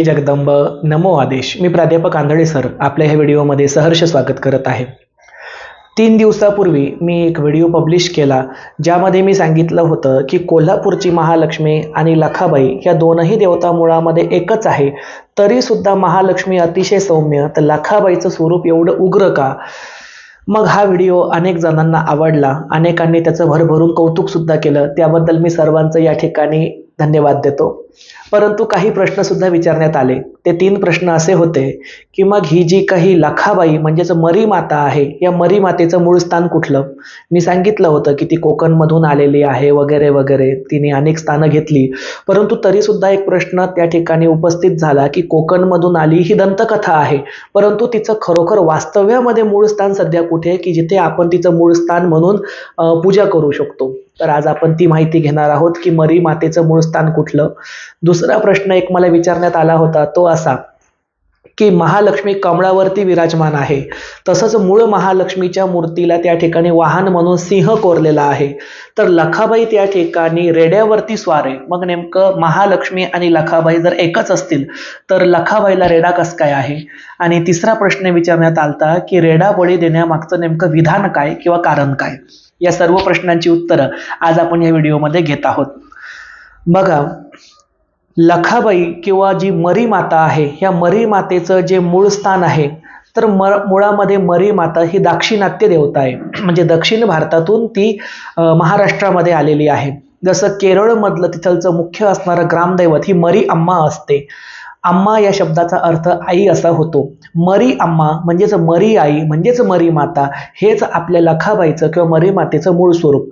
जगदंब नमो आदेश. मी प्राध्यापक आंधळे सर. आपल्या ह्या व्हिडिओमध्ये सहर्ष स्वागत करत आहे. तीन दिवसापूर्वी मी एक व्हिडिओ पब्लिश केला ज्यामध्ये मी सांगितलं होतं की कोल्हापूरची महालक्ष्मी आणि लखाबाई ह्या दोनही देवता मुळामध्ये एकच आहे. तरीसुद्धा महालक्ष्मी अतिशय सौम्य तर लखाबाईचं स्वरूप एवढं उग्र का? मग हा व्हिडिओ अनेक जणांना आवडला. अनेकांनी त्याचं भरभरून कौतुकसुद्धा केलं. त्याबद्दल मी सर्वांचं या ठिकाणी धन्यवाद देतो. परंतु काही प्रश्नसुद्धा विचारण्यात आले. ते तीन प्रश्न असे होते की मग ही जी काही लखाबाई म्हणजेच मरी माता आहे या मरी मातेचं मूळ स्थान कुठलं? मी सांगितलं होतं की ती कोकणमधून आलेली आहे वगैरे वगैरे. तिने अनेक स्थानं घेतली. परंतु तरीसुद्धा एक प्रश्न त्या ठिकाणी उपस्थित झाला की कोकणमधून आली ही दंतकथा आहे. परंतु तिचं खरोखर वास्तव्यामध्ये मूळ स्थान सध्या कुठे आहे की जिथे आपण तिचं मूळ स्थान म्हणून पूजा करू शकतो? तर आज आपण ती माहिती घेणार आहोत की मरी मातेचं मूळ स्थान कुठलं? दुसरा प्रश्न एक मला विचारण्यात आला होता तो असा की महालक्ष्मी कमळावरती विराजमान आहे. तसंच मूळ महालक्ष्मीच्या मूर्तीला त्या ठिकाणी वाहन म्हणून सिंह कोरलेला आहे. तर लखाबाई त्या ठिकाणी रेड्यावरती स्वार आहे. मग नेमकं महालक्ष्मी आणि लखाबाई जर एकच असतील तर लखाबाईला रेडा कस काय आहे? आणि तिसरा प्रश्न विचारण्यात आलता की रेडा बळी देण्यामागचं नेमकं विधान काय किंवा कारण काय? या सर्व प्रश्नांची उत्तरं आज आपण या व्हिडिओमध्ये घेत आहोत. बघा लखाबाई किंवा जी मरी माता आहे ह्या मरी मातेचं जे मूळ स्थान आहे तर म मुळामध्ये मरी माता ही दाक्षिणात्य देवता आहे. म्हणजे दक्षिण भारतातून ती महाराष्ट्रामध्ये आलेली आहे. जसं केरळमधलं तिथलचं मुख्य असणारं ग्रामदैवत ही मरी अम्मा असते. अम्मा या शब्दाचा अर्थ आई असा होतो. मरी अम्मा म्हणजेच मरी आई म्हणजेच मरी माता हेच आपल्या लखाबाईचं किंवा मरी मातेचं मूळ स्वरूप.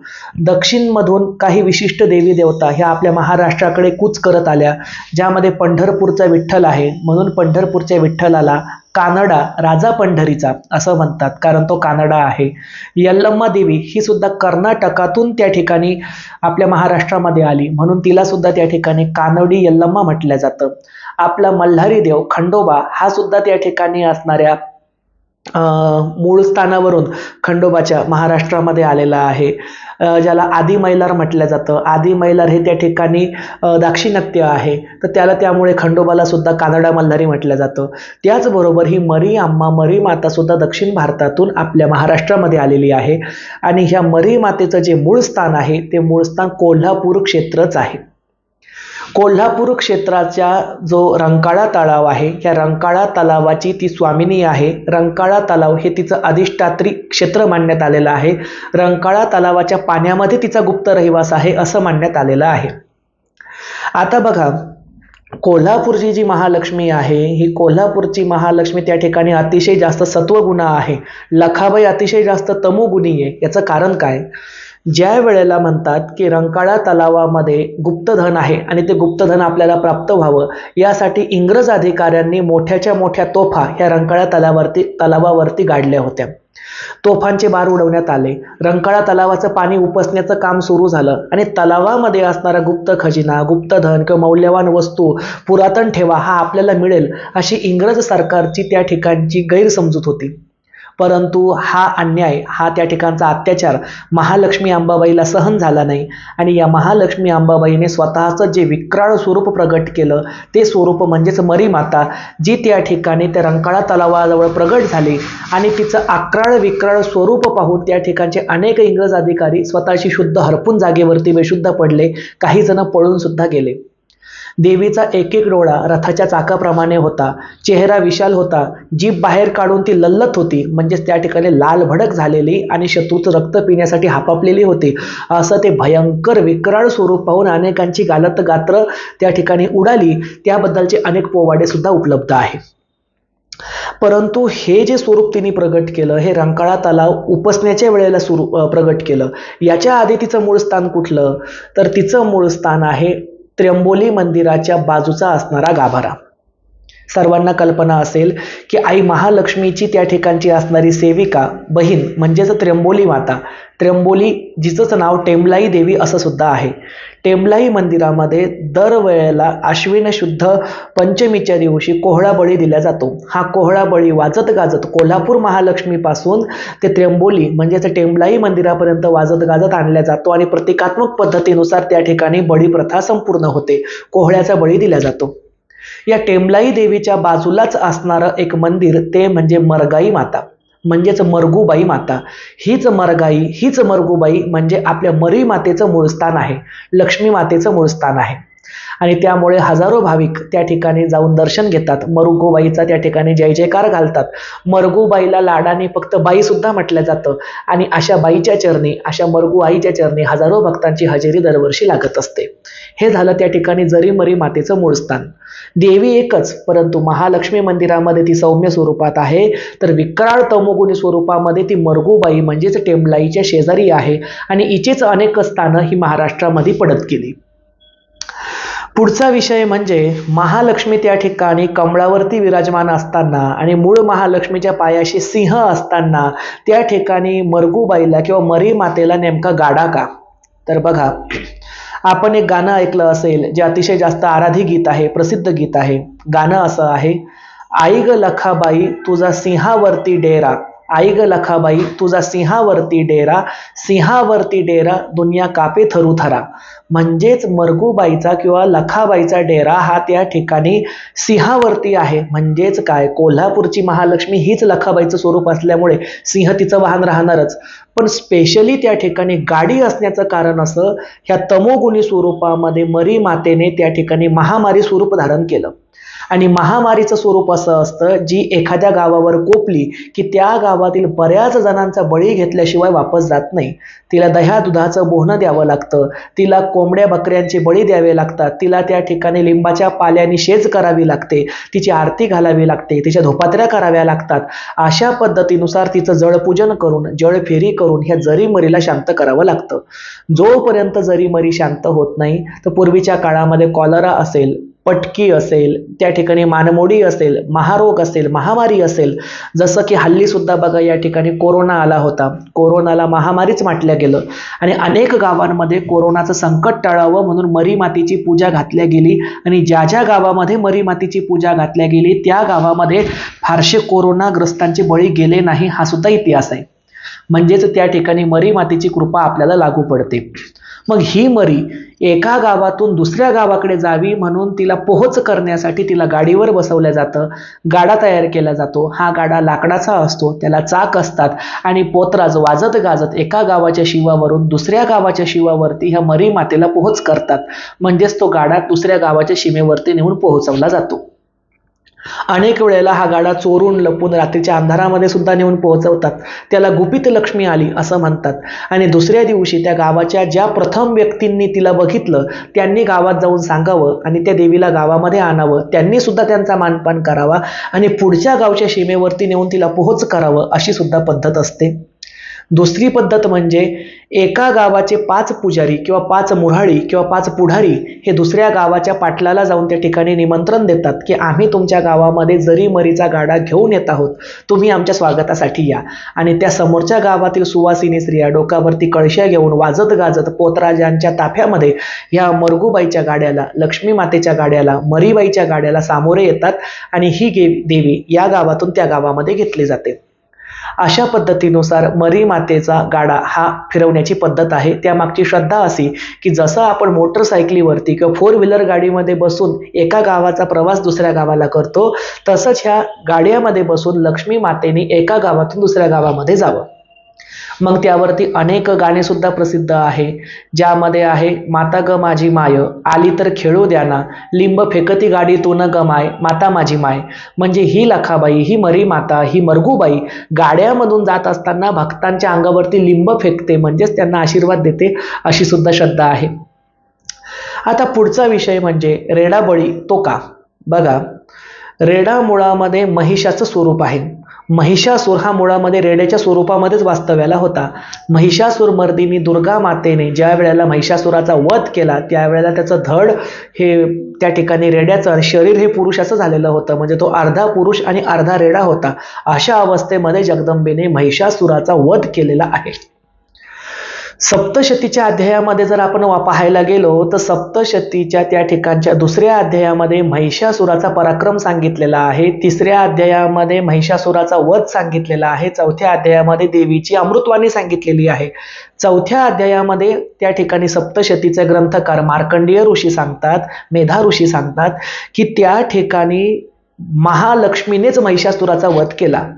दक्षिणमधून काही विशिष्ट देवी देवता ह्या आपल्या महाराष्ट्राकडे कूच करत आल्या ज्यामध्ये पंढरपूरचा विठ्ठल आहे. म्हणून पंढरपूरच्या विठ्ठलाला कानडा राजा पंढरीचा असं म्हणतात कारण तो कानडा आहे. यल्लम्मा देवी ही सुद्धा कर्नाटकातून त्या ठिकाणी आपल्या महाराष्ट्रामध्ये आली. म्हणून तिला सुद्धा त्या ठिकाणी कानडी यल्लम्मा म्हटलं जातं. आपला मल्हारी देव खंडोबा हा सुद्धा त्या ठिकाणी असणाऱ्या मूळ स्थानावरून खंडोबाच्या महाराष्ट्रामध्ये आलेला आहे. ज्याला आदी मैलार म्हटलं जातं. आदी मैलार हे त्या ठिकाणी दाक्षिणात्य आहे. तर त्याला त्यामुळे खंडोबाला सुद्धा कानडा मल्हारी म्हटलं जातं. त्याचबरोबर ही मरी आम्मा मरी माता सुद्धा दक्षिण भारतातून आपल्या महाराष्ट्रामध्ये आलेली आहे. आणि ह्या मरी मातेचं जे मूळ स्थान आहे ते मूळ स्थान कोल्हापूर क्षेत्रच आहे. कोल्हापूर क्षेत्राचा जो रंकाळा तलाव आहे या रंकाळा तलावाची ती स्वामिनी आहे. रंकाळा तलाव हे तिचं अधिष्ठात्री क्षेत्र मानण्यात आलेलं आहे. रंकाळा तलावाच्या पाण्यामध्ये तिचा गुप्त रहिवास आहे असं मानण्यात आलेलं आहे. आता बघा कोल्हापूरची जी महालक्ष्मी आहे ही कोल्हापूरची महालक्ष्मी त्या ठिकाणी अतिशय जास्त सत्वगुणा आहे. लखाबाई अतिशय जास्त तमोगुणी आहे. याचं कारण काय? ज्या वेळेला म्हणतात की रंकाळा तलावामध्ये गुप्तधन आहे आणि ते गुप्तधन आपल्याला प्राप्त व्हावं यासाठी इंग्रज अधिकाऱ्यांनी मोठ्याच्या मोठ्या तोफा ह्या रंकाळा तलावावरती तलावावरती गाडल्या होत्या. तोफांचे बार उडवण्यात आले. रंकाळा तलावाचं पाणी उपसण्याचं काम सुरू झालं आणि तलावामध्ये असणारा गुप्त खजिना गुप्तधन किंवा मौल्यवान वस्तू पुरातन ठेवा हा आपल्याला मिळेल अशी इंग्रज सरकारची त्या ठिकाणची गैरसमजूत होती. परंतु हा अन्याय हा त्या ठिकाणचा अत्याचार महालक्ष्मी अंबाबाईला सहन झाला नाही. आणि या महालक्ष्मी अंबाबाईने स्वतःचं जे विक्राळ स्वरूप प्रगट केलं ते स्वरूप म्हणजेच मरी माता जी त्या ठिकाणी त्या रंकाळा तलावाजवळ प्रगट झाली आणि तिचं अक्राळ विक्राळ स्वरूप पाहून त्या ठिकाणचे अनेक इंग्रज अधिकारी स्वतःशी शुद्ध हरपून जागेवरती बेशुद्ध पडले. काही जण पळून सुद्धा गेले. देवीचा एक एक डोळा रथाच्या चाकाप्रमाणे होता. चेहरा विशाल होता. जीभ बाहेर काढून ती लल्लत होती. म्हणजेच त्या ठिकाणी लाल भडक झालेली आणि शत्रूचं रक्त पिण्यासाठी हापापलेली होती. असं ते भयंकर विक्राळ स्वरूप पाहून अनेकांची गालत गात्र त्या ठिकाणी उडाली. त्याबद्दलचे अनेक पोवाडे सुद्धा उपलब्ध आहे. परंतु हे जे स्वरूप तिने प्रगट केलं हे रंकाळा तलाव उपसण्याच्या वेळेला सुरू प्रगट केलं याच्या आधी तिचं मूळ स्थान कुठलं? तर तिचं मूळ स्थान आहे त्र्यंबोली मंदिराच्या बाजूचा असणारा गाभारा. सर्वांना कल्पना असेल की आई महालक्ष्मीची त्या ठिकाणची असणारी सेविका बहीण म्हणजेच त्र्यंबोली माता. त्र्यंबोली जिचंच नाव टेंबलाई देवी असं सुद्धा आहे. टेंबलाई मंदिरामध्ये दरवेळेला आश्विन शुद्ध पंचमीच्या दिवशी कोहळा बळी दिला जातो. हा कोहळा बळी वाजत गाजत कोल्हापूर महालक्ष्मीपासून ते त्र्यंबोली म्हणजेच टेमलाई मंदिरापर्यंत वाजत गाजत आणला जातो आणि प्रतिकात्मक पद्धतीनुसार त्या ठिकाणी बळी प्रथा संपूर्ण होते. कोहळ्याचा बळी दिला जातो. या टेमलाई देवीच्या बाजूलाच असणारं एक मंदिर ते म्हणजे मरगाई माता. म्हणजेच मरगूबाई माता. हीच मरगाई हीच मरगूबाई म्हणजे आपल्या मरी मातेचं मूळ स्थान आहे लक्ष्मी मातेचं मूळ स्थान आहे. आणि त्यामुळे हजारो भाविक त्या ठिकाणी जाऊन दर्शन घेतात. मरुगोबाईचा त्या ठिकाणी जय जयकार घालतात. मरगूबाईला लाडाने फक्त बाई सुद्धा म्हटलं जातं. आणि अशा बाईच्या चरणी अशा मरगू आईच्या चरणी हजारो भक्तांची हजेरी दरवर्षी लागत असते. हे झालं त्या ठिकाणी जरीमरी मातेचं मूळ स्थान. देवी एकच परंतु महालक्ष्मी मंदिरामध्ये ती सौम्य स्वरूपात आहे. तर विक्राळ तमोगुणी स्वरूपामध्ये ती मरगूबाई म्हणजेच टेंबलाईच्या शेजारी आहे. आणि हिचीच अनेक स्थानं ही महाराष्ट्रामध्ये पडत गेली. पुढचा विषय म्हणजे महालक्ष्मी त्या ठिकाणी कमळावरती विराजमान असताना आणि मूळ महालक्ष्मीच्या पायाशी सिंह असताना त्या ठिकाणी मरगूबाईला किंवा मरी मातेला नेमका गाडा का? तर बघा आपण एक गाणं ऐकलं असेल जे अतिशय जास्त आराधी गीत आहे प्रसिद्ध गीत आहे. गाणं असं आहे आई ग लखाबाई तुझा सिंहावरती डेरा. आई ग लखाबाई तुझा सिंहावरती डेरा सिंहावरती डेरा दुनिया कापे थरू थरा. म्हणजेच मरगूबाईचा किंवा लखाबाईचा डेरा हा त्या ठिकाणी सिंहावरती आहे. म्हणजेच काय? कोल्हापूरची महालक्ष्मी हीच लखाबाईचं स्वरूप असल्यामुळे सिंह तिचं वाहन राहणारच. पण स्पेशली त्या ठिकाणी गाडी असण्याचं कारण असं ह्या तमोगुणी स्वरूपामध्ये मरी मातेने त्या ठिकाणी महामारी स्वरूप धारण केलं. आणि महामारीचं स्वरूप असं असतं जी एखाद्या गावावर कोपली की त्या गावातील बऱ्याच जणांचा बळी घेतल्याशिवाय वापस जात नाही. तिला दह्या दुधाचं बोहणं द्यावं लागतं तिला कोंबड्या बकऱ्यांचे बळी द्यावे लागतात तिला त्या ठिकाणी लिंबाच्या पाल्याने शेज करावी लागते तिची आरती घालावी लागते तिच्या धोपात्र्या कराव्या लागतात. अशा पद्धतीनुसार तिचं जळपूजन करून जळफेरी करून ह्या जरीमरीला शांत करावं लागतं. जोपर्यंत जरीमरी शांत होत नाही तर पूर्वीच्या काळामध्ये कॉलरा असेल पटकी असेल त्या ठिकाणी मानमोडी असेल महारोग असेल महामारी असेल जसं की हल्ली सुद्धा बघा या ठिकाणी कोरोना आला होता. कोरोनाला महामारीच म्हटलं गेलं. आणि अनेक गावांमध्ये कोरोनाचं संकट टाळावं म्हणून मरी मातीची पूजा घातल्या गेली. आणि ज्या ज्या गावामध्ये मरी मातीची पूजा घातल्या गेली त्या गावामध्ये फारसे कोरोनाग्रस्तांचे बळी गेले नाही हा सुद्धा इतिहास आहे. म्हणजेच त्या ठिकाणी मरी मातीची कृपा आपल्याला लागू पडते. मग ही मरी एका गावातून दुसऱ्या गावाकडे जावी म्हणून तिला पोहोच करण्यासाठी तिला गाडीवर बसवलं जातं. गाडा तयार केला जातो. हा गाडा लाकडाचा असतो. त्याला चाक असतात आणि पोतराज वाजत गाजत एका गावाच्या शिवावरून दुसऱ्या गावाच्या शिवावरती ह्या मरी मातेला पोहोच करतात. म्हणजेच तो गाडा दुसऱ्या गावाच्या सीमेवरती नेऊन पोहोचवला जातो. अनेक वेळेला हा गाडा चोरून लपून रात्रीच्या अंधारामध्ये सुद्धा नेऊन पोहोचवतात. त्याला गुपित लक्ष्मी आली असं म्हणतात. आणि दुसऱ्या दिवशी त्या गावाच्या ज्या प्रथम व्यक्तींनी तिला बघितलं त्यांनी गावात जाऊन सांगावं आणि त्या देवीला गावामध्ये आणावं. त्यांनी सुद्धा त्यांचा मानपान करावा आणि पुढच्या गावच्या सीमेवरती नेऊन तिला पोहोच करावं अशी सुद्धा पद्धत असते. दुसरी पद्धत म्हणजे एका गावाचे पाच पुजारी किंवा पाच मुराळी किंवा पाच पुढारी हे दुसऱ्या गावाच्या पाटलाला जाऊन त्या ठिकाणी निमंत्रण देतात की आम्ही तुमच्या गावामध्ये जरी मरीचा गाडा घेऊन येत आहोत तुम्ही आमच्या स्वागतासाठी या. आणि त्या समोरच्या गावातील सुवासिनी स्त्रिया डोकावरती कळश्या घेऊन वाजत गाजत पोतराजांच्या ताफ्यामध्ये या मरगूबाईच्या गाड्याला लक्ष्मी मातेच्या गाड्याला मरीबाईच्या गाड्याला सामोरे येतात आणि ही गे देवी या गावातून त्या गावामध्ये घेतली जाते. अशा पद्धतीनुसार मरी मातेचा गाडा हा फिरवण्याची पद्धत आहे. त्यामागची श्रद्धा अशी की जसं आपण मोटरसायकलीवरती किंवा फोर व्हीलर गाडीमध्ये बसून एका गावाचा प्रवास दुसऱ्या गावाला करतो तसंच ह्या गाड्यामध्ये बसून लक्ष्मी मातेने एका गावातून दुसऱ्या गावामध्ये जावं. मग त्यावरती अनेक गाणेसुद्धा प्रसिद्ध आहे. ज्यामध्ये आहे माता ग माझी माय आली तर खेळू द्याना लिंब फेकती गाडीतून ग माय माता माझी माय. म्हणजे ही लखाबाई ही मरी माता ही मरगूबाई गाड्यामधून जात असताना भक्तांच्या अंगावरती लिंब फेकते म्हणजेच त्यांना आशीर्वाद देते अशी सुद्धा श्रद्धा आहे. आता पुढचा विषय म्हणजे रेडाबळी तो का? बघा रेडा मुळामध्ये महिषाचं स्वरूप आहे. महिषासूर हा मुळामध्ये रेड्याच्या स्वरूपामध्येच वास्तव्याला होता. महिषासूर मर्दिनी दुर्गा मातेने ज्या वेळेला महिषासुराचा वध केला त्यावेळेला त्याचं धड हे त्या ठिकाणी रेड्याचं शरीर हे पुरुषाचं झालेलं होतं. म्हणजे तो अर्धा पुरुष आणि अर्धा रेडा होता. अशा अवस्थेमध्ये जगदंबेने महिषासुराचा वध केलेला आहे. सप्तशतीच्या अध्यायामध्ये जर आपण पाहायला गेलो तर सप्तशतीच्या त्या ठिकाणच्या दुसऱ्या अध्यायामध्ये महिषासुराचा पराक्रम सांगितलेला आहे. तिसऱ्या अध्यायामध्ये महिषासुराचा वध सांगितलेला आहे. चौथ्या अध्यायामध्ये देवीची अमृतवाणी सांगितलेली आहे. चौथ्या अध्यायामध्ये त्या ठिकाणी सप्तशतीचे ग्रंथकार मार्कंडीय ऋषी सांगतात मेधा ऋषी सांगतात की त्या ठिकाणी महालक्ष्मीनेच महिषासुराचा वध केला.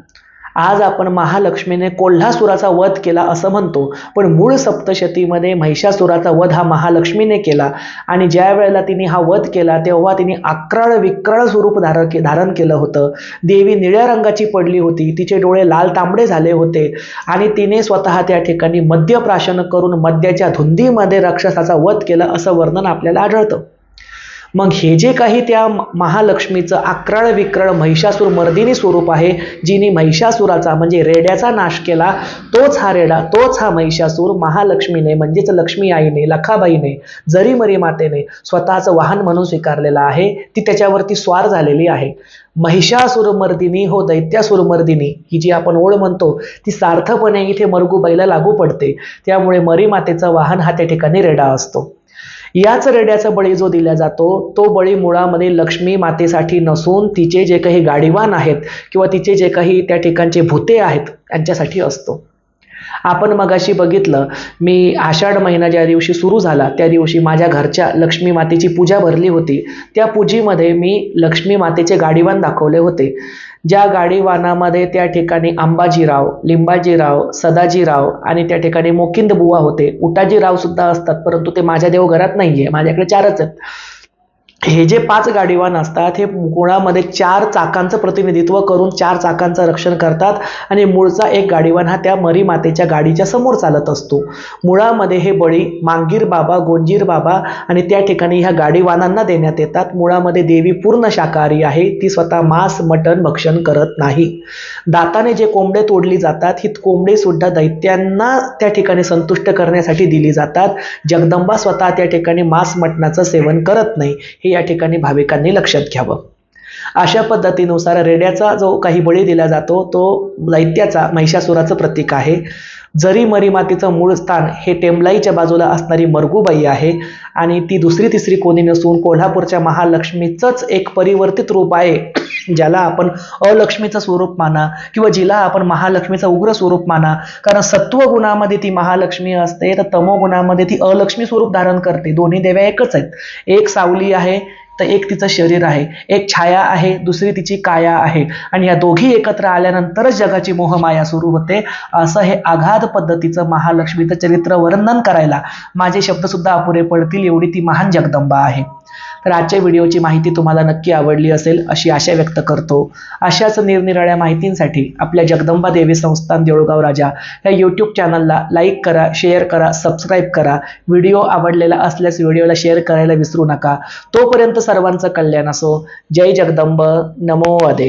आज आपण महालक्ष्मीने कोल्हासुराचा वध केला असं म्हणतो. पण मूळ सप्तशतीमध्ये महिषासुराचा वध हा महालक्ष्मीने केला. आणि ज्या वेळेला तिने हा वध केला तेव्हा तिने आक्राळ विक्राळ स्वरूप धार के धारण केलं होतं. देवी निळ्या रंगाची पडली होती. तिचे डोळे लाल तांबडे झाले होते. आणि तिने स्वतः त्या ठिकाणी मद्यप्राशन करून मद्याच्या धुंदीमध्ये राक्षसाचा वध केला असं वर्णन आपल्याला आढळतं. मग हे जे काही त्या महालक्ष्मीचं आक्रळ विक्रळ महिषासूर मर्दिनी स्वरूप आहे जिने महिषासुराचा म्हणजे रेड्याचा नाश केला तोच हा रेडा तोच हा महिषासूर महालक्ष्मीने म्हणजेच लक्ष्मी आईने लखाबाईने जरी मरी मातेने स्वतःचं वाहन म्हणून स्वीकारलेलं आहे ती त्याच्यावरती स्वार झालेली आहे. महिषासुरमर्दिनी हो दैत्यासुरमर्दिनी ही जी आपण ओळ म्हणतो ती सार्थपणे इथे मरगुबाईला लागू पडते. त्यामुळे मरी मातेचं वाहन हा त्या ठिकाणी रेडा असतो. याच रेड्याचा बळी जो दिला जातो तो बळी मुळामध्ये लक्ष्मी मातेसाठी नसून तिचे जे काही गाडीवान आहेत किंवा तिचे जे काही त्या ठिकाणचे भूते आहेत यांच्यासाठी असतो. आपण मगाशी बघितलं मी आषाढ महिना ज्या दिवशी सुरू झाला त्या दिवशी माझ्या घरच्या लक्ष्मी मातेची पूजा भरली होती. त्या पूजेमध्ये मी लक्ष्मी मातेचे गाडीवान दाखवले होते. ज्या गाडीवानामध्ये त्या ठिकाणी अंबाजीराव लिंबाजीराव सदाजीराव आणि त्या ठिकाणी मोकिंद बुवा होते उटाजीराव सुद्धा असतात परंतु ते माझ्या देवघरात नाही आहे माझ्याकडे चारच आहेत. हे जे पाच गाडीवान असतात हे मुळामध्ये चार चाकांचं प्रतिनिधित्व करून चार चाकांचं रक्षण करतात आणि मूळचा एक गाडीवान हा त्या मरी मातेच्या गाडीच्या समोर चालत असतो. मुळामध्ये हे बळी मांगीर बाबा गोंजीर बाबा आणि त्या ठिकाणी ह्या गाडीवानांना देण्यात येतात. मुळामध्ये देवी पूर्ण शाकाहारी आहे ती स्वतः मांस मटण भक्षण करत नाही. दाताने जे कोंबडे तोडली जातात ही कोंबडी सुद्धा दैत्यांना त्या ठिकाणी संतुष्ट करण्यासाठी दिली जातात. जगदंबा स्वतः त्या ठिकाणी मांस मटणाचं सेवन करत नाही. हे या ठिकाणी भाविकांनी लक्षात घ्यावं. अशा पद्धतीनुसार रेड्याचा जो काही बळी दिला जातो तो दैत्याचा महिषासुराचं प्रतीक आहे. जरी मरी मातेचं मूळ स्थान हे टेंबलाईच्या बाजूला असणारी मरगुबाई आहे आणि ती दुसरी तिसरी कोणी नसून कोल्हापूरच्या महालक्ष्मीचंच एक परिवर्तित रूप आहे ज्याला आपण अलक्ष्मीचं स्वरूप माना किंवा जिला आपण महालक्ष्मीचं उग्र स्वरूप माना. कारण सत्व गुणामध्ये ती महालक्ष्मी असते तर तमोगुणामध्ये ती अलक्ष्मी स्वरूप धारण करते. दोन्ही देव्या एकच आहेत. एक सावली आहे तर एक तिचं शरीर आहे एक छाया आहे दुसरी तिची काया आहे. आणि या दोघी एकत्र आल्यानंतरच जगाची मोहमाया सुरू होते. असं हे आघात पद्धतीचं महालक्ष्मीचं चरित्र वर्णन करायला माझे शब्दसुद्धा अपुरे पडतील एवढी ती महान जगदंबा आहे. तर आजच्या व्हिडिओची माहिती तुम्हाला नक्की आवडली असेल अशी आशा व्यक्त करतो. अशाच निरनिराळ्या माहितींसाठी आपल्या जगदंबा देवी संस्थान देऊळगाव राजा या यूट्यूब चॅनलला लाईक करा शेअर करा सबस्क्राईब करा. व्हिडिओ आवडलेला असल्यास व्हिडिओला शेअर करायला विसरू नका. तोपर्यंत सर्वांचं कल्याण असो. जय जगदंब. नमो अदे